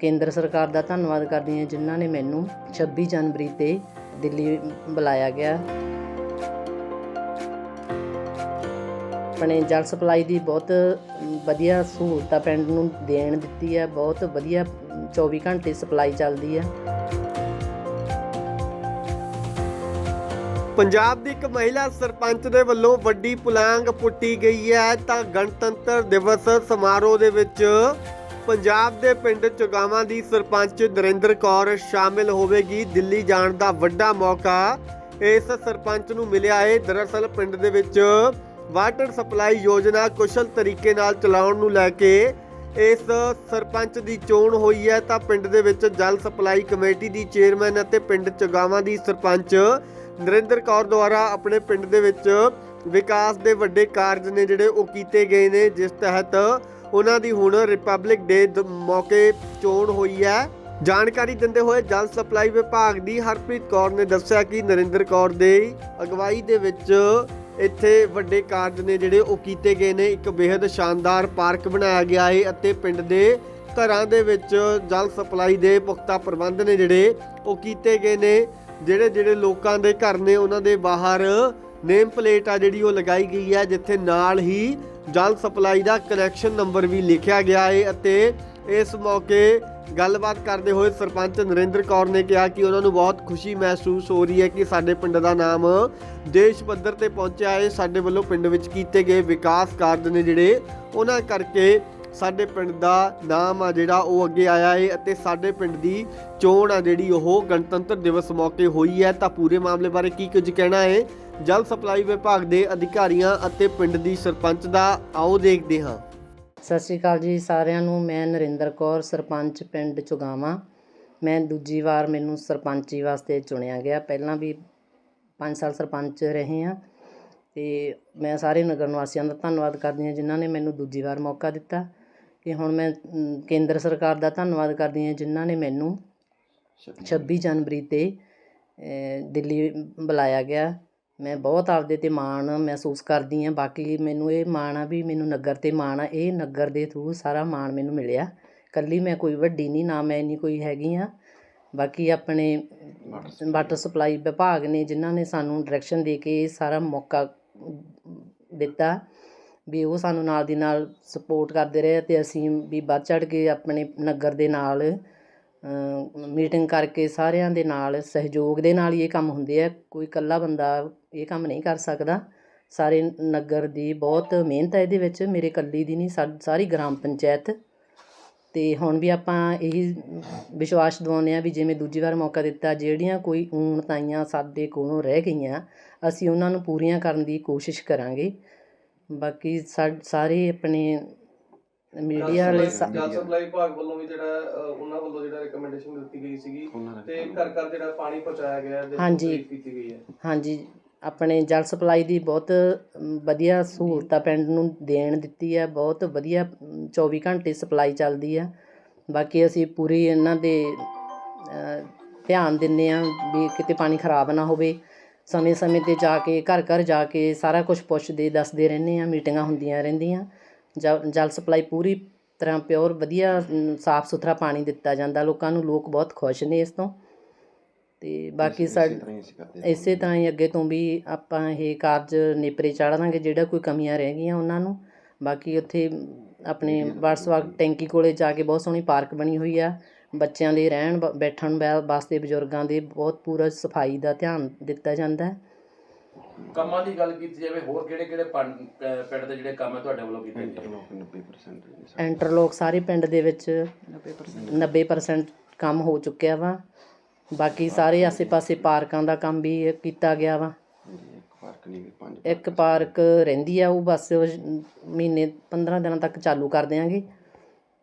ਕੇਂਦਰ ਸਰਕਾਰ ਦਾ ਧੰਨਵਾਦ ਕਰਦੀ ਹਾਂ ਜਿਨ੍ਹਾਂ ਨੇ ਮੈਨੂੰ 26 ਜਨਵਰੀ ਤੇ ਦਿੱਲੀ ਬੁਲਾਇਆ ਗਿਆ। ਆਪਣੇ ਜਲ ਸਪਲਾਈ ਦੀ ਬਹੁਤ ਵਧੀਆ ਸਹੂਲਤਾਂ ਪਿੰਡ ਨੂੰ ਦੇਣ ਦਿੱਤੀ ਹੈ। ਬਹੁਤ ਵਧੀਆ 24 ਘੰਟੇ ਸਪਲਾਈ ਚੱਲਦੀ ਹੈ। ਪੰਜਾਬ ਦੀ ਇੱਕ ਮਹਿਲਾ ਸਰਪੰਚ ਦੇ ਵੱਲੋਂ ਵੱਡੀ ਪੁਲਾਂਗ ਪੁੱਟੀ ਗਈ ਹੈ ਤਾਂ ਗਣਤੰਤਰ ਦਿਵਸ ਸਮਾਰੋਹ ਦੇ ਵਿੱਚ ਪੰਜਾਬ ਦੇ ਪਿੰਡ ਚੁਗਾਵਾਂ ਦੀ ਸਰਪੰਚ ਨਰਿੰਦਰ ਕੌਰ ਸ਼ਾਮਿਲ ਹੋਵੇਗੀ। ਦਿੱਲੀ ਜਾਣ ਦਾ ਵੱਡਾ ਮੌਕਾ ਇਸ ਸਰਪੰਚ ਨੂੰ ਮਿਲਿਆ ਹੈ ਦਰਅਸਲ ਪਿੰਡ ਦੇ ਵਿੱਚ ਵਾਟਰ ਸਪਲਾਈ ਯੋਜਨਾ ਕੁਸ਼ਲ ਤਰੀਕੇ ਨਾਲ ਚਲਾਉਣ ਨੂੰ ਲੈ ਕੇ ਇਸ ਸਰਪੰਚ ਦੀ ਚੋਣ ਹੋਈ ਹੈ। ਤਾਂ ਪਿੰਡ ਦੇ ਵਿੱਚ ਜਲ ਸਪਲਾਈ ਕਮੇਟੀ ਦੀ ਚੇਅਰਮੈਨ ਅਤੇ ਪਿੰਡ ਚੁਗਾਵਾਂ ਦੀ ਸਰਪੰਚ ਨਰਿੰਦਰ ਕੌਰ ਦੁਆਰਾ ਆਪਣੇ ਪਿੰਡ ਦੇ ਵਿੱਚ ਵਿਕਾਸ ਦੇ ਵੱਡੇ ਕਾਰਜ ਨੇ ਜਿਹੜੇ ਉਹ ਕੀਤੇ ਗਏ ਨੇ। ਜਿਸ ਤਹਿਤ ਉਹਨਾਂ ਦੀ ਹੁਣ ਰਿਪਬਲਿਕ ਡੇ ਦ, ਮੌਕੇ ਚੋਣ ਹੋਈ ਹੈ। ਜਾਣਕਾਰੀ ਦਿੰਦੇ ਹੋਏ ਜਲ ਸਪਲਾਈ ਵਿਭਾਗ ਦੀ ਹਰਪ੍ਰੀਤ ਕੌਰ ਨੇ ਦੱਸਿਆ ਕਿ ਨਰਿੰਦਰ ਕੌਰ ਦੇ ਅਗਵਾਈ ਦੇ ਵਿੱਚ ਇੱਥੇ ਵੱਡੇ ਕਾਰਜ ਨੇ ਜਿਹੜੇ ਉਹ ਕੀਤੇ ਗਏ ਨੇ। ਇੱਕ ਬੇहद ਸ਼ਾਨਦਾਰ ਪਾਰਕ ਬਣਾਇਆ ਗਿਆ ਹੈ ਅਤੇ ਪਿੰਡ ਦੇ ਘਰਾਂ ਦੇ ਵਿੱਚ ਜਲ ਸਪਲਾਈ ਦੇ ਪੁਖਤਾ ਪ੍ਰਬੰਧ ਨੇ ਜਿਹੜੇ ਉਹ ਕੀਤੇ ਗਏ ਨੇ। ਜਿਹੜੇ ਜਿਹੜੇ ਲੋਕਾਂ ਦੇ ਘਰ ਨੇ, ਉਹਨਾਂ ਦੇ ਬਾਹਰ ਨੇਮ ਪਲੇਟ ਆ ਜਿਹੜੀ ਉਹ ਲਗਾਈ ਗਈ ਹੈ, ਜਿੱਥੇ ਨਾਲ ਹੀ ਜਲ ਸਪਲਾਈ ਦਾ ਕਨੈਕਸ਼ਨ ਨੰਬਰ ਵੀ ਲਿਖਿਆ ਗਿਆ ਹੈ ਅਤੇ ਇਸ ਮੌਕੇ ਗੱਲਬਾਤ ਕਰਦੇ ਹੋਏ ਸਰਪੰਚ ਨਰਿੰਦਰ ਕੌਰ ਨੇ ਕਿਹਾ ਕਿ ਉਹਨਾਂ ਨੂੰ ਬਹੁਤ ਖੁਸ਼ੀ ਮਹਿਸੂਸ ਹੋ ਰਹੀ ਹੈ ਕਿ ਸਾਡੇ ਪਿੰਡ ਦਾ ਨਾਮ ਦੇਸ਼ ਪੱਧਰ ਤੇ ਪਹੁੰਚਿਆ ਹੈ ਸਾਡੇ ਵੱਲੋਂ ਪਿੰਡ ਵਿੱਚ ਕੀਤੇ ਗਏ ਵਿਕਾਸ ਕਾਰਜ ਨੇ ਜਿਹੜੇ, ਉਹਨਾਂ ਕਰਕੇ ਸਾਡੇ ਪਿੰਡ ਦਾ ਨਾਮ ਆ ਜਿਹੜਾ, ਉਹ ਅੱਗੇ ਆਇਆ ਏ ਅਤੇ ਸਾਡੇ ਪਿੰਡ ਦੀ ਚੋਣ ਆ ਜਿਹੜੀ, ਉਹ ਗਣਤੰਤਰ ਦਿਵਸ ਮੌਕੇ ਹੋਈ ਹੈ। ਤਾਂ ਪੂਰੇ ਮਾਮਲੇ ਬਾਰੇ ਕੀ ਕੁਝ ਕਹਿਣਾ ਹੈ ਜਲ ਸਪਲਾਈ ਵਿਭਾਗ ਦੇ ਅਧਿਕਾਰੀਆਂ ਅਤੇ ਪਿੰਡ ਦੀ ਸਰਪੰਚ ਦਾ ਆਓ ਦੇਖਦੇ ਹਾਂ। ਸਤਿ ਸ਼੍ਰੀ ਅਕਾਲ ਜੀ ਸਾਰਿਆਂ ਨੂੰ ਮੈਂ ਨਰਿੰਦਰ ਕੌਰ ਸਰਪੰਚ ਪਿੰਡ ਚੁਗਾਵਾਂ। ਮੈਂ ਦੂਜੀ ਵਾਰ ਮੈਨੂੰ ਸਰਪੰਚੀ ਵਾਸਤੇ ਚੁਣਿਆ ਗਿਆ। ਪਹਿਲਾਂ ਵੀ 5 ਸਾਲ ਸਰਪੰਚ ਰਹੇ ਹਾਂ ਤੇ ਮੈਂ ਸਾਰੇ ਨਗਰ ਨਿਵਾਸੀਆਂ ਦਾ ਧੰਨਵਾਦ ਕਰਦੀ ਹਾਂ ਜਿਨ੍ਹਾਂ ਨੇ ਮੈਨੂੰ ਦੂਜੀ ਵਾਰ ਮੌਕਾ ਦਿੱਤਾ ਤੇ ਹੁਣ ਮੈਂ ਕੇਂਦਰ ਸਰਕਾਰ ਦਾ ਧੰਨਵਾਦ ਕਰਦੀ ਹਾਂ ਜਿਨ੍ਹਾਂ ਨੇ ਮੈਨੂੰ 26 ਜਨਵਰੀ ਤੇ ਦਿੱਲੀ ਬੁਲਾਇਆ ਗਿਆ। ਮੈਂ ਬਹੁਤ ਆਪਦੇ ਤੇ ਮਾਣ ਮਹਿਸੂਸ ਕਰਦੀ ਹਾਂ। ਬਾਕੀ ਮੈਨੂੰ ਇਹ ਮਾਣ ਆ ਵੀ ਮੈਨੂੰ ਨਗਰ ਤੇ ਮਾਣ ਆ। ਇਹ ਨਗਰ ਦੇ ਥਰੂ ਸਾਰਾ ਮਾਣ ਮੈਨੂੰ ਮਿਲਿਆ। ਕੱਲੀ ਮੈਂ ਕੋਈ ਵੱਡੀ ਨਹੀਂ ਨਾ ਮੈਂ ਇੰਨੀ ਕੋਈ ਹੈਗੀ ਆ ਬਾਕੀ ਆਪਣੇ ਵਾਟਰ ਸਪਲਾਈ ਵਿਭਾਗ ਨੇ ਜਿਨ੍ਹਾਂ ਨੇ ਸਾਨੂੰ ਡਾਇਰੈਕਸ਼ਨ ਦੇ ਕੇ ਇਹ ਸਾਰਾ ਮੌਕਾ ਦਿੱਤਾ ਵੀ ਉਹ ਸਾਨੂੰ ਨਾਲ ਦੀ ਨਾਲ ਸਪੋਰਟ ਕਰਦੇ ਰਹੇ ਤੇ ਅਸੀਂ ਵੀ ਵੱਧ ਚੜ ਕੇ ਆਪਣੇ ਨਗਰ ਦੇ ਨਾਲ ਮੀਟਿੰਗ ਕਰਕੇ ਸਾਰਿਆਂ ਦੇ ਨਾਲ, ਸਹਿਯੋਗ ਦੇ ਨਾਲ ਹੀ ਇਹ ਕੰਮ ਹੁੰਦੇ ਆ। ਕੋਈ ਇਕੱਲਾ ਬੰਦਾ ਇਹ ਕੰਮ ਨਹੀਂ ਕਰ ਸਕਦਾ। ਸਾਰੇ ਨਗਰ ਦੀ ਬਹੁਤ ਮਿਹਨਤ ਹੈ ਇਹਦੇ ਵਿੱਚ। ਮੇਰੇ ਇਕੱਲੀ ਦੀ ਨਹੀਂ ਸਾ- ਸਾਰੀ ਗ੍ਰਾਮ ਪੰਚਾਇਤ। ਅਤੇ ਹੁਣ ਵੀ ਆਪਾਂ ਇਹੀ ਵਿਸ਼ਵਾਸ ਦਿਵਾਉਂਦੇ ਹਾਂ ਵੀ ਜਿਵੇਂ ਦੂਜੀ ਵਾਰ ਮੌਕਾ ਦਿੱਤਾ, ਜਿਹੜੀਆਂ ਕੋਈ ਊਣਤਾਈਆਂ ਸਾਡੇ ਕੋਲੋਂ ਰਹਿ ਗਈਆਂ, ਅਸੀਂ ਉਹਨਾਂ ਨੂੰ ਪੂਰੀਆਂ ਕਰਨ ਦੀ ਕੋਸ਼ਿਸ਼ ਕਰਾਂਗੇ। ਬਾਕੀ ਸਾ- ਸਾਰੇ ਆਪਣੇ ਮੀਡੀਆ ਵਾਲੇ ਸਾ- ਜਲ ਸਪਲਾਈ ਵਿਭਾਗ ਵੱਲੋਂ ਵੀ ਜਿਹੜਾ ਅ, ਉਹਨਾਂ ਵੱਲੋਂ ਜਿਹੜਾ ਰეკਮੈਂਡੇਸ਼ਨ ਦਿੱਤੀ ਗਈ ਸੀਗੀ ਤੇ ਘਰ ਘਰ ਜਿਹੜਾ ਪਾਣੀ ਪਹੁੰਚਾਇਆ ਗਿਆ ਹੈ ਹਾਂਜੀ। ਕੀਤੀ ਗਈ ਹੈ। ਹਾਂਜੀ ਆਪਣੇ ਜਲ ਸਪਲਾਈ ਦੀ ਬਹੁਤ ਅਮ, ਵਧੀਆ ਸਹੂਲਤਾਂ ਪਿੰਡ ਨੂੰ ਦੇਣ ਦਿੱਤੀ ਹੈ ਬਹੁਤ ਵਧੀਆ ਅਮ, 24 ਘੰਟੇ ਸਪਲਾਈ ਚੱਲਦੀ ਹੈ। ਬਾਕੀ ਅਸੀਂ ਪੂਰੀ ਇਹਨਾਂ ਦੇ ਅ, ਧਿਆਨ ਦਿੰਨੇ ਆ ਵੀ ਕਿਤੇ ਪਾਣੀ ਖਰਾਬ ਨਾ ਹੋਵੇ। ਸਮੇਂ-ਸਮੇਂ ਤੇ ਜਾ ਕੇ ਘਰ ਘਰ ਜਾ ਕੇ ਸਾਰਾ ਕੁਝ ਪੁੱਛਦੇ ਦੱਸਦੇ ਰਹਿੰਦੇ ਆ ਮੀਟਿੰਗਾਂ ਹੁੰਦੀਆਂ ਰਹਿੰਦੀਆਂ। ਜ- ਜਲ ਸਪਲਾਈ ਪੂਰੀ ਤਰ੍ਹਾਂ ਪਿਓਰ ਵਧੀਆ ਸਾਫ਼ ਸੁਥਰਾ ਪਾਣੀ ਦਿੱਤਾ ਜਾਂਦਾ। ਲੋਕਾਂ ਨੂੰ ਲੋਕ ਬਹੁਤ ਖੁਸ਼ ਨੇ ਇਸ ਤੋਂ। ਤੇ ਬਾਕੀ ਸਾਡੇ ਇਸੇ ਤਰ੍ਹਾਂ ਹੀ ਅੱਗੇ ਤੋਂ ਵੀ ਆਪਾਂ ਇਹ ਕਾਰਜ ਨੇਪਰੇ ਚਾੜਾਂਗੇ ਜਿਹੜਾ ਕੋਈ ਕਮੀਆਂ ਰਹਿ ਗਈਆਂ ਉਹਨਾਂ ਨੂੰ। ਬਾਕੀ ਉੱਥੇ ਆਪਣੇ ਵਾਟਸਵਾਕ ਟੈਂਕੀ ਕੋਲੇ ਜਾ ਕੇ ਬਹੁਤ ਸੋਹਣੀ ਪਾਰਕ ਬਣੀ ਹੋਈ ਆ। ਬੱਚਿਆਂ ਦੇ ਰਹਿਣ ਬੈਠਣ ਵਾਸਤੇ ਬਜ਼ੁਰਗਾਂ ਦੇ ਬਹੁਤ ਪੂਰਾ ਸਫ਼ਾਈ ਦਾ ਧਿਆਨ ਦਿੱਤਾ ਜਾਂਦਾ। ਹੈ ਕੰਮਾਂ ਦੀ ਗੱਲ ਕੀਤੀ ਜਾਵੇ ਹੋਰ ਕਿਹੜੇ ਕਿਹੜੇ ਪਿੰਡ ਦੇ ਜਿਹੜੇ ਕੰਮ ਹੈ ਤੁਹਾਡੇ ਵੱਲੋਂ ਕੀਤੇ ਗਏ? 90% ਇੰਟਰਲੋਕ ਸਾਰੇ। ਪਿੰਡ ਦੇ ਵਿੱਚ 90% ਕੰਮ ਹੋ ਚੁੱਕਿਆ ਵਾ। ਬਾਕੀ ਸਾਰੇ ਆਸੇ-ਪਾਸੇ ਪਾਰਕਾਂ ਦਾ ਕੰਮ ਵੀ ਕੀਤਾ ਗਿਆ ਵਾ। ਇੱਕ ਪਾਰਕ ਨਹੀਂ ਪੰਜ ਇੱਕ ਪਾਰਕ। ਰਹਿੰਦੀ ਆ ਉਹ ਬਸ ਉਹ ਮਹੀਨੇ 15 ਦਿਨਾਂ ਤੱਕ ਚਾਲੂ ਕਰ ਦਿਆਂਗੇ।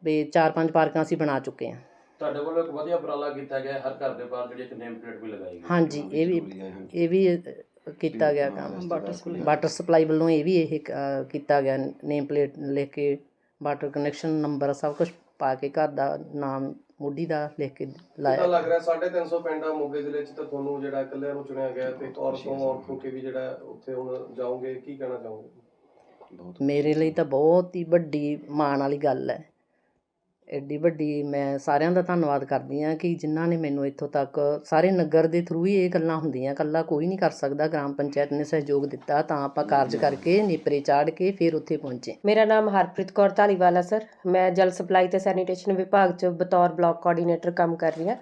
ਵੀ ਚਾਰ ਪੰਜ ਪਾਰਕਾਂ ਅਸੀਂ ਬਣਾ ਚੁੱਕੇ ਹਾਂ ਤੁਹਾਡੇ ਵੱਲੋਂ ਇੱਕ ਵਧੀਆ ਉਪਰਾਲਾ ਕੀਤਾ ਗਿਆ ਹੈ, ਹਰ ਘਰ ਦੇ ਬਾਹਰ ਜਿਹੜੀ ਇੱਕ ਨੇਮ ਪਲੇਟ ਵੀ ਲਗਾਈ ਗਈ। ਹਾਂਜੀ ਇਹ ਵੀ ਇਹ ਵੀ ਅ, ਕੀਤਾ ਗਿਆ ਕੰਮ। ਵਾਟਰ ਸਪਲਾਈ ਵੱਲੋਂ ਇਹ ਵੀ ਇਹ ਅ, ਕੀਤਾ ਗਿਆ। ਨੇਮ ਪਲੇਟ ਲਿਖ ਕੇ ਵਾਟਰ ਕਨੈਕਸ਼ਨ ਨੰਬਰ ਸਭ ਕੁਝ ਪਾ ਕੇ ਘਰ ਦਾ ਨਾਮ ਮੋਢੀ ਦਾ ਲਿਖ ਕੇ ਤਾਂ ਲਾਇਆ ਲੱਗ ਰਿਹਾ 350 ਪਿੰਡ ਆ ਮੋਗੇ ਜ਼ਿਲ੍ਹੇ 'ਚ ਤਾਂ ਤੁਹਾਨੂੰ ਜਿਹੜਾ ਇਕੱਲਿਆਂ ਨੂੰ ਚੁਣਿਆ ਗਿਆ ਤੇ ਔਰ ਤੋਂ ਔਰ ਤੋਂ ਕੇ ਵੀ ਜਿਹੜਾ ਉੱਥੇ ਹੁਣ ਜਾਓਗੇ ਕੀ ਕਹਿਣਾ ਚਾਹੋਗੇ? ਮੇਰੇ ਲਈ ਤਾਂ ਬਹੁਤ ਹੀ ਵੱਡੀ ਮਾਣ ਵਾਲੀ ਗੱਲ ਹੈ। ਐਡੀ ਵੱਡੀ ਮੈਂ ਸਾਰਿਆਂ ਦਾ ਧੰਨਵਾਦ ਕਰਦੀ ਹਾਂ ਕਿ ਜਿਨ੍ਹਾਂ ਨੇ ਮੈਨੂੰ ਇੱਥੋਂ ਤੱਕ ਸਾਰੇ ਨਗਰ ਦੇ ਥਰੂ ਹੀ ਇਹ ਗੱਲਾਂ ਹੁੰਦੀਆਂ, ਇਕੱਲਾ ਕੋਈ ਨਹੀਂ ਕਰ ਸਕਦਾ। ਗ੍ਰਾਮ ਪੰਚਾਇਤ ਨੇ ਸਹਿਯੋਗ ਦਿੱਤਾ ਤਾਂ ਆਪਾਂ ਕਾਰਜ ਕਰਕੇ ਨੇਪਰੇ ਚਾੜ ਕੇ ਫਿਰ ਉੱਥੇ ਪਹੁੰਚੇ। ਮੇਰਾ ਨਾਮ ਹਰਪ੍ਰੀਤ ਕੌਰ ਧਾਲੀਵਾਲਾ ਸਰ। ਮੈਂ ਜਲ ਸਪਲਾਈ ਤੇ ਸੈਨੀਟੇਸ਼ਨ ਵਿਭਾਗ 'ਚ ਬਤੌਰ ਬਲਾਕ ਕੋਆਰਡੀਨੇਟਰ ਕੰਮ ਕਰ ਰਹੀ ਹਾਂ।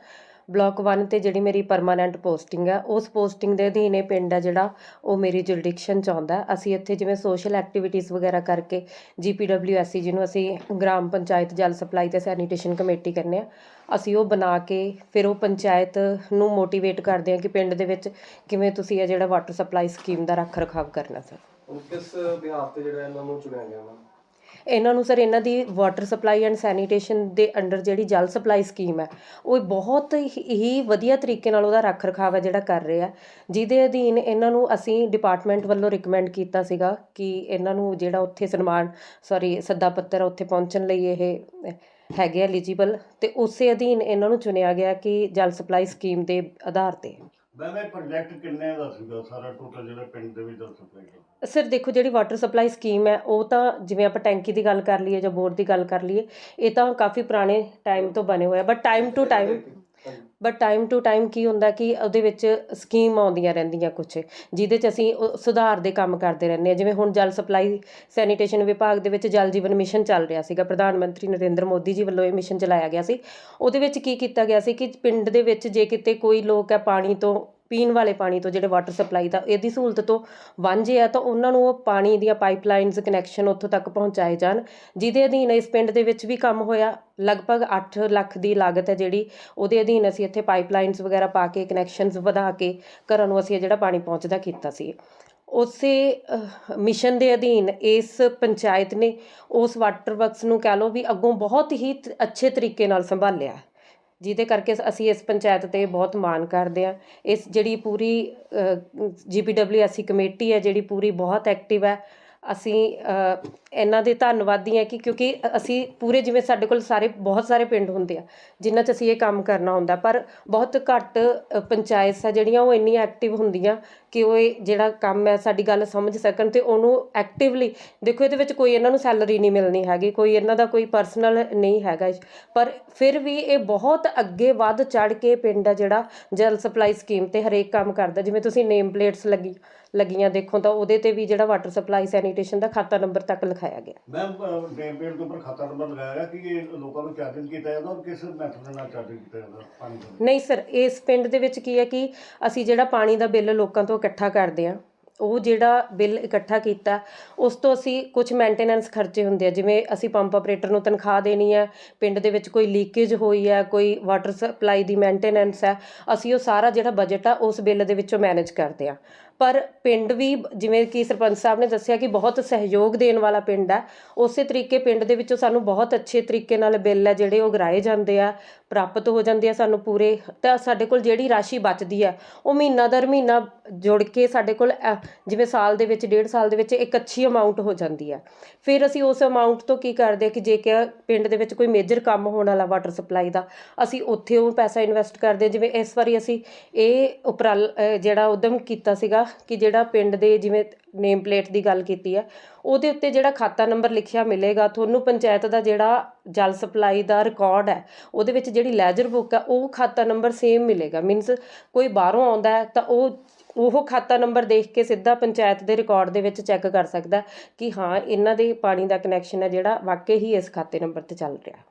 ਬਲਾਕ 1 ਤੇ ਜਿਹੜੀ ਮੇਰੀ ਪਰਮਾਨੈਂਟ ਪੋਸਟਿੰਗ ਹੈ ਉਸ ਪੋਸਟਿੰਗ ਦੇ ਅਧੀਨ ਇਹ ਪਿੰਡ ਹੈ ਜਿਹੜਾ, ਉਹ ਮੇਰੀ ਜੁਰਿਡਿਕਸ਼ਨ ਚ ਆਉਂਦਾ। ਅਸੀਂ ਇੱਥੇ ਜਿਵੇਂ ਸੋਸ਼ਲ ਐਕਟੀਵਿਟੀਜ਼ ਵਗੈਰਾ ਕਰਕੇ ਜੀਪੀਡਬਲਿਊਐਸਸੀ ਜਿਹਨੂੰ ਅਸੀਂ ਗ੍ਰਾਮ ਪੰਚਾਇਤ ਜਲ ਸਪਲਾਈ ਤੇ ਸੈਨੀਟੇਸ਼ਨ ਕਮੇਟੀ ਕਹਿੰਦੇ ਆ, ਅਸੀਂ ਉਹ ਬਣਾ ਕੇ ਫਿਰ ਉਹ ਪੰਚਾਇਤ ਨੂੰ ਮੋਟੀਵੇਟ ਕਰਦੇ ਆ ਕਿ ਪਿੰਡ ਦੇ ਵਿੱਚ ਕਿਵੇਂ ਤੁਸੀਂ ਇਹ ਜਿਹੜਾ ਵਾਟਰ ਸਪਲਾਈ ਸਕੀਮ ਦਾ ਰੱਖ ਰਖਾਵ ਕਰਨਾ ਸਰ। ਕਿਸ ਬਿਹਾਫ ਤੇ ਜਿਹੜਾ ਇਹਨਾਂ ਨੂੰ ਚੁਣਿਆ ਗਿਆ ਵਾ? ਇਹਨਾਂ ਨੂੰ ਸਰ ਇਹਨਾਂ ਦੀ ਵਾਟਰ ਸਪਲਾਈ ਐਂਡ ਸੈਨੀਟੇਸ਼ਨ ਦੇ ਅੰਡਰ ਜਿਹੜੀ ਜਲ ਸਪਲਾਈ ਸਕੀਮ ਹੈ, ਉਹ ਬਹੁਤ ਹੀ ਵਧੀਆ ਤਰੀਕੇ ਨਾਲ ਉਹਦਾ ਰੱਖ ਰਖਾਵ ਹੈ ਜਿਹੜਾ ਕਰ ਰਹੇ। ਆ ਜਿਹਦੇ ਅਧੀਨ ਇਹਨਾਂ ਨੂੰ ਅਸੀਂ ਡਿਪਾਰਟਮੈਂਟ ਵੱਲੋਂ ਰਿਕਮੈਂਡ ਕੀਤਾ ਸੀਗਾ ਕਿ ਇਹਨਾਂ ਨੂੰ ਜਿਹੜਾ ਉੱਥੇ ਸਨਮਾਨ ਸੌਰੀ ਸੱਦਾ ਪੱਤਰ ਉੱਥੇ ਪਹੁੰਚਣ ਲਈ ਇਹ ਹੈਗੇ ਐਲੀਜੀਬਲ ਤੇ ਉਸੇ ਅਧੀਨ ਇਹਨਾਂ ਨੂੰ ਚੁਣਿਆ ਗਿਆ ਕਿ ਜਲ ਸਪਲਾਈ ਸਕੀਮ ਦੇ ਆਧਾਰ ਤੇ। ਮੈਮ ਇਹ ਪ੍ਰੋਜੈਕਟ ਕਿੰਨੇ ਦਾ ਸੀਗਾ ਸਾਰਾ ਟੋਟਲ ਜਿਹੜਾ ਪਿੰਡ ਦੇ ਵਿੱਚ ਜਲ ਸਪਲਾਈ ਸਰ ਦੇਖੋ ਜਿਹੜੀ ਵਾਟਰ ਸਪਲਾਈ ਸਕੀਮ ਹੈ, ਉਹ ਤਾਂ ਜਿਵੇਂ ਆਪਾਂ ਟੈਂਕੀ ਦੀ ਗੱਲ ਕਰ ਲਈਏ ਜਾਂ ਬੋਰ ਦੀ ਗੱਲ ਕਰ ਲਈਏ, ਇਹ ਤਾਂ ਕਾਫੀ ਪੁਰਾਣੇ ਟਾਈਮ ਤੋਂ ਬਣੇ ਹੋਏ ਆ but time to time but time to time ਕੀ ਹੁੰਦਾ ਕਿ ਉਹਦੇ ਵਿੱਚ ਸਕੀਮ ਆਉਂਦੀਆਂ ਰਹਿੰਦੀਆਂ ਕੁਝ ਜਿਹਦੇ 'ਚ ਅਸੀਂ ਸੁਧਾਰ ਦੇ ਕੰਮ ਕਰਦੇ ਰਹਿੰਦੇ ਹਾਂ, ਜਿਵੇਂ ਹੁਣ ਜਲ ਸਪਲਾਈ ਸੈਨੀਟੇਸ਼ਨ ਵਿਭਾਗ ਦੇ ਵਿੱਚ ਜਲ ਜੀਵਨ ਮਿਸ਼ਨ ਚੱਲ ਰਿਹਾ ਸੀਗਾ, ਪ੍ਰਧਾਨ ਮੰਤਰੀ ਨਰਿੰਦਰ ਮੋਦੀ ਜੀ ਵੱਲੋਂ ਇਹ ਮਿਸ਼ਨ ਚਲਾਇਆ ਗਿਆ ਸੀ, ਉਹਦੇ ਵਿੱਚ ਕੀ ਕੀਤਾ ਗਿਆ ਸੀ ਕਿ ਪਿੰਡ ਦੇ ਵਿੱਚ ਜੇ ਕਿਤੇ ਕੋਈ ਲੋਕ ਹੈ ਪਾਣੀ ਤੋਂ ਪੀਣ ਵਾਲੇ ਪਾਣੀ ਤੋਂ ਜਿਹੜੇ ਵਾਟਰ ਸਪਲਾਈ ਦਾ ਇਹਦੀ ਸਹੂਲਤ ਤੋਂ ਵਾਂਝੇ ਆ, ਤਾਂ ਉਹਨਾਂ ਨੂੰ ਉਹ ਪਾਣੀ ਦੀਆਂ ਪਾਈਪਲਾਈਨਸ ਕਨੈਕਸ਼ਨ ਉੱਥੋਂ ਤੱਕ ਪਹੁੰਚਾਏ ਜਾਣ, ਜਿਹਦੇ ਅਧੀਨ ਇਸ ਪਿੰਡ ਦੇ ਵਿੱਚ ਵੀ ਕੰਮ ਹੋਇਆ। ਲਗਭਗ 8 ਲੱਖ ਦੀ ਲਾਗਤ ਹੈ ਜਿਹੜੀ, ਉਹਦੇ ਅਧੀਨ ਅਸੀਂ ਇੱਥੇ ਪਾਈਪਲਾਈਨਸ ਵਗੈਰਾ ਪਾ ਕੇ ਕਨੈਕਸ਼ਨਸ ਵਧਾ ਕੇ ਘਰਾਂ ਨੂੰ ਅਸੀਂ ਇਹ ਜਿਹੜਾ ਪਾਣੀ ਪਹੁੰਚਦਾ ਕੀਤਾ ਸੀ। ਉਸੇ ਮਿਸ਼ਨ ਦੇ ਅਧੀਨ ਇਸ ਪੰਚਾਇਤ ਨੇ ਉਸ ਵਾਟਰ ਵਰਕਸ ਨੂੰ ਕਹਿ ਲਓ ਵੀ ਅੱਗੋਂ ਬਹੁਤ ਹੀ ਤ- ਅੱਛੇ ਤਰੀਕੇ ਨਾਲ ਸੰਭਾਲਿਆ। ਜਿਹਦੇ ਕਰਕੇ ਅਸੀਂ ਇਸ ਪੰਚਾਇਤ ਤੇ ਬਹੁਤ ਮਾਣ ਕਰਦੇ ਆ ਇਸ ਜਿਹੜੀ ਪੂਰੀ ਜੀਪੀਡਬਲਿਊਐਸਸੀ ਕਮੇਟੀ ਹੈ, ਜਿਹੜੀ ਪੂਰੀ ਬਹੁਤ ਐਕਟਿਵ ਹੈ। ਅਸੀਂ ਇਹਨਾਂ ਦੇ ਧੰਨਵਾਦੀ ਹਾਂ ਕਿ ਕਿਉਂਕਿ ਅਸੀਂ ਪੂਰੇ ਜਿਵੇਂ ਸਾਡੇ ਕੋਲ ਸਾਰੇ ਬਹੁਤ ਸਾਰੇ ਪਿੰਡ ਹੁੰਦੇ ਆ ਜਿਨ੍ਹਾਂ 'ਚ ਅਸੀਂ ਇਹ ਕੰਮ ਕਰਨਾ ਹੁੰਦਾ। ਪਰ ਬਹੁਤ ਘੱਟ ਅ, ਪੰਚਾਇਤਾਂ ਆ ਜਿਹੜੀਆਂ ਉਹ ਇੰਨੀਆਂ ਐਕਟਿਵ ਹੁੰਦੀਆਂ ਕਿ ਉਹ ਇਹ ਜਿਹੜਾ ਕੰਮ ਹੈ ਸਾਡੀ ਗੱਲ ਸਮਝ ਸਕਣ ਅਤੇ ਉਹਨੂੰ ਐਕਟਿਵਲੀ ਦੇਖੋ ਇਹਦੇ ਵਿੱਚ ਕੋਈ ਇਹਨਾਂ ਨੂੰ ਸੈਲਰੀ ਨਹੀਂ ਮਿਲਣੀ ਹੈਗੀ ਕੋਈ ਇਹਨਾਂ ਦਾ ਕੋਈ ਪਰਸਨਲ ਨਹੀਂ ਹੈਗਾ ਪਰ ਫਿਰ ਵੀ ਇਹ ਬਹੁਤ ਅੱਗੇ ਵੱਧ ਚੜ ਕੇ ਪਿੰਡ ਆ ਜਿਹੜਾ ਜਲ ਸਪਲਾਈ ਸਕੀਮ ਤੇ ਹਰੇਕ ਕੰਮ ਕਰਦਾ। ਜਿਵੇਂ ਤੁਸੀਂ ਨੇਮ ਪਲੇਟਸ ਲੱਗੀ ਲੱਗੀਆਂ ਦੇਖੋ ਤਾਂ ਉਹਦੇ ਤੇ ਵੀ ਜਿਹੜਾ ਵਾਟਰ ਸਪਲਾਈ ਸੈਨੀਟੇਸ਼ਨ ਦਾ ਖਾਤਾ ਨੰਬਰ ਤੱਕ ਲਿਖਾਇਆ ਗਿਆ। ਮੈਮ ਡੈਮ ਪੇੜ ਦੇ ਉੱਪਰ ਖਾਤਾ ਨੰਬਰ ਲਗਾਇਆ ਗਿਆ ਕਿ ਇਹ ਲੋਕਾਂ ਨੂੰ ਚਾਰਜਿੰਗ ਕੀਤਾ ਜਾਂਦਾ ਔਰ ਕਿਸ ਮੈਥਡ ਨਾਲ ਚਾਰਜਿੰਗ ਕੀਤਾ ਜਾਂਦਾ ਪਾਣੀ ਦਾ? ਨਹੀਂ ਸਰ ਇਸ ਪਿੰਡ ਦੇ ਵਿੱਚ ਕੀ ਹੈ ਕਿ ਅਸੀਂ ਜਿਹੜਾ ਪਾਣੀ ਦਾ ਬਿੱਲ ਲੋਕਾਂ ਤੋਂ ਇਕੱਠਾ ਕਰਦੇ ਆ ਉਹ ਜਿਹੜਾ ਬਿੱਲ ਇਕੱਠਾ ਕੀਤਾ ਉਸ ਤੋਂ ਅਸੀਂ ਕੁਝ ਮੇਨਟੇਨੈਂਸ ਖਰਚੇ ਹੁੰਦੇ ਆ ਜਿਵੇਂ ਅਸੀਂ ਪੰਪ ਆਪਰੇਟਰ ਨੂੰ ਤਨਖਾਹ ਦੇਣੀ ਹੈ ਪਿੰਡ ਦੇ ਵਿੱਚ ਕੋਈ ਲੀਕੇਜ ਹੋਈ ਹੈ ਕੋਈ ਵਾਟਰ ਸਪਲਾਈ ਦੀ ਮੇਨਟੇਨੈਂਸ ਹੈ ਅਸੀਂ ਉਹ ਸਾਰਾ ਜਿਹੜਾ ਬਜਟ ਆ ਉਸ ਬਿੱਲ ਦੇ ਵਿੱਚੋਂ ਮੈਨੇਜ ਕਰਦੇ ਆ ਪਰ ਪਿੰਡ ਵੀ, ਜਿਵੇਂ ਕਿ ਸਰਪੰਚ ਸਾਹਿਬ ਨੇ ਦੱਸਿਆ ਕਿ ਬਹੁਤ ਸਹਿਯੋਗ ਦੇਣ ਵਾਲਾ ਪਿੰਡ ਹੈ, ਉਸੇ ਤਰੀਕੇ ਪਿੰਡ ਦੇ ਵਿੱਚੋਂ ਸਾਨੂੰ ਬਹੁਤ ਅੱਛੇ ਤਰੀਕੇ ਨਾਲ ਬਿੱਲ ਹੈ, ਜਿਹੜੇ ਉਹ ਗਰਾਏ ਜਾਂਦੇ ਆ, ਪ੍ਰਾਪਤ ਹੋ ਜਾਂਦੇ ਆ ਸਾਨੂੰ ਪੂਰੇ, ਤਾਂ ਸਾਡੇ ਕੋਲ ਜਿਹੜੀ ਰਾਸ਼ੀ ਬਚਦੀ ਹੈ, ਉਹ ਮਹੀਨਾ ਦਰ ਮਹੀਨਾ ਜੁੜ ਕੇ ਸਾਡੇ ਕੋਲ ਜਿਵੇਂ ਸਾਲ ਦੇ ਵਿੱਚ, ਡੇਢ ਸਾਲ ਦੇ ਵਿੱਚ ਇੱਕ ਅੱਛੀ ਅਮਾਉਂਟ ਹੋ ਜਾਂਦੀ ਹੈ। ਫਿਰ ਅਸੀਂ ਉਸ ਅਮਾਉਂਟ ਤੋਂ ਕੀ ਕਰਦੇ ਕਿ ਜੇ ਕਿ ਪਿੰਡ ਦੇ ਵਿੱਚ ਕੋਈ ਮੇਜਰ ਕੰਮ ਹੋਣ ਵਾਲਾ ਵਾਟਰ ਸਪਲਾਈ ਦਾ, ਅਸੀਂ ਉੱਥੇ ਉਹ ਪੈਸਾ ਇਨਵੈਸਟ ਕਰਦੇ ਜਿਵੇਂ ਇਸ ਵਾਰੀ ਅਸੀਂ ਇਹ ਉਪਰਾਲ ਜਿਹੜਾ ਉਦਮ ਕੀਤਾ ਸੀਗਾ ਕਿ ਜਿਹੜਾ ਪਿੰਡ ਦੇ ਜਿਵੇਂ ਨੇਮ ਪਲੇਟ ਦੀ ਗੱਲ ਕੀਤੀ ਹੈ ਉਹਦੇ ਉੱਤੇ ਜਿਹੜਾ ਖਾਤਾ ਨੰਬਰ ਲਿਖਿਆ ਮਿਲੇਗਾ, ਤੁਹਾਨੂੰ ਪੰਚਾਇਤ ਦਾ ਜਿਹੜਾ ਜਲ ਸਪਲਾਈ ਦਾ ਰਿਕਾਰਡ ਹੈ, ਉਹਦੇ ਵਿੱਚ ਜਿਹੜੀ ਲੈਜਰ ਬੁੱਕ ਹੈ ਉਹ ਖਾਤਾ ਨੰਬਰ ਸੇਮ ਮਿਲੇਗਾ। ਮੀਨਸ ਕੋਈ ਬਾਹਰੋਂ ਆਉਂਦਾ ਹੈ, ਤਾਂ ਉਹ ਉਹ ਖਾਤਾ ਨੰਬਰ ਦੇਖ ਕੇ ਸਿੱਧਾ ਪੰਚਾਇਤ ਦੇ ਰਿਕਾਰਡ ਦੇ ਵਿੱਚ ਚੈੱਕ ਕਰ ਸਕਦਾ ਕਿ ਹਾਂ, ਇਹਨਾਂ ਦੇ ਪਾਣੀ ਦਾ ਕਨੈਕਸ਼ਨ ਹੈ ਜਿਹੜਾ, ਵਾਕਈ ਹੀ ਇਸ ਖਾਤੇ ਨੰਬਰ ਤੇ ਚੱਲ ਰਿਹਾ।